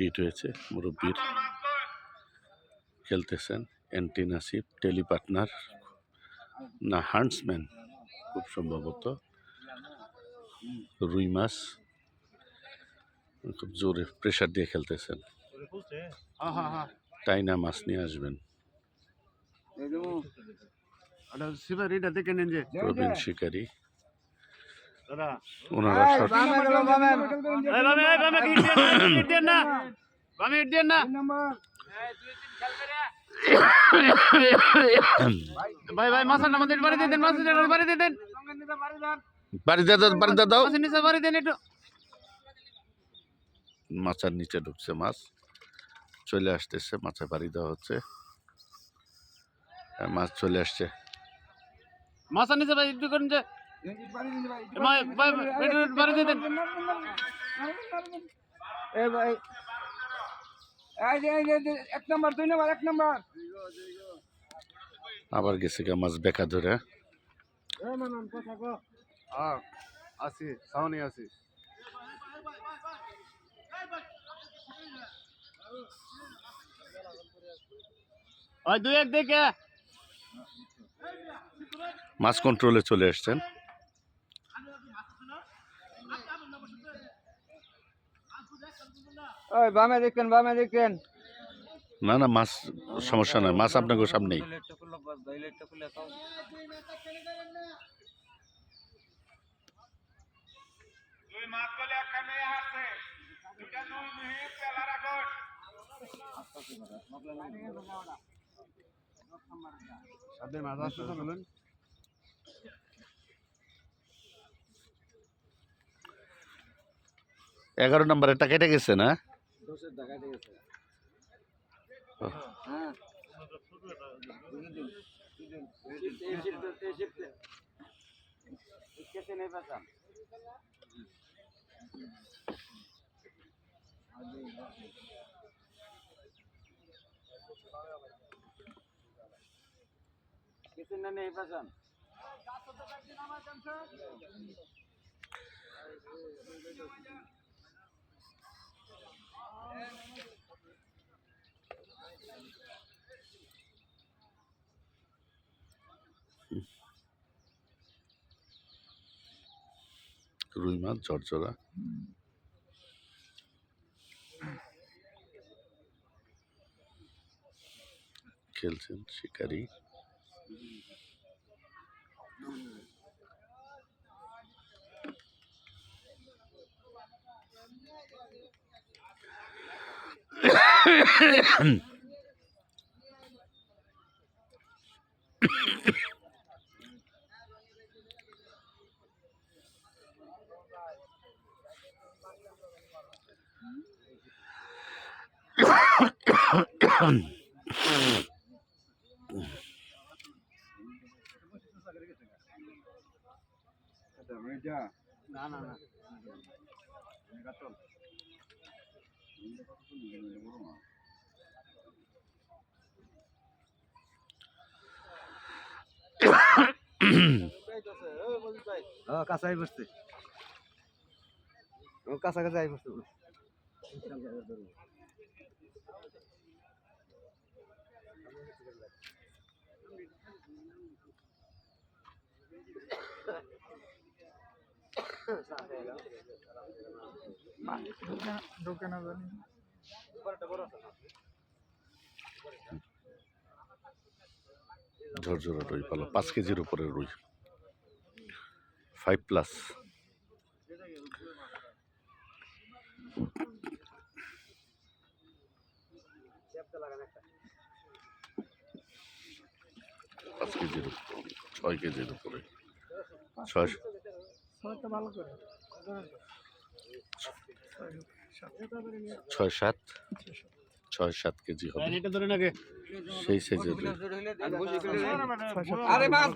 Hit হয়েছে মুরব্বীর। খেলতেছেন এন্টি নাসিব টেলি পার্টনার না হান্টসম্যান খুব সম্ভবত। রুই মাছ খুব জোরে প্রেশার দিয়ে খেলতেছেন। টাইনা মাছ নিয়ে আসবেন। প্রবীণ শিকারী। ওনারা ভাই ভাই মাছের বাড়ি দিয়ে দেন মাছের বাড়ি দিয়ে দেন। বাড়ি দাদা বাড়ি দাও। নিচে বাড়ি দেন একটু। মাচার নিচে ঢুকছে মাছ। চলে আসতেছে মাছের বাড়ি দেওয়া হচ্ছে। আর মাছ চলে আসছে। মাছের নিচে ভাই একটু করেন যে। এক নম্বর দুই নম্বর এক নম্বর। আবার গেছে গা মাছ বেকা ধরে। আছি সাউনি আছি ওই দুই এক দেখে। মাছ কন্ট্রোলে চলে আসছেন। ওই বামে দেখেন বামে দেখেন না না মাছ সমস্যা নয় মাছ আপনাকে সামনেই মাছ আসছে তো বলুন। এগারো নম্বরে টাকা কেটে গেছে না? রুই মাছ ঝরঝরা। খেলছেন শিকারি। না না হ্যাঁ কাঁচাই বসছে কাঁচা কাঁচা ঝরঝরা রুই ভালো পাঁচ কেজির উপরে রুই। ফাইভ প্লাস পাঁচ কেজির উপরে ছয় কেজির উপরে ছয় ছয় সাত ছয় সাত কেজি হবে। সেই সাইজের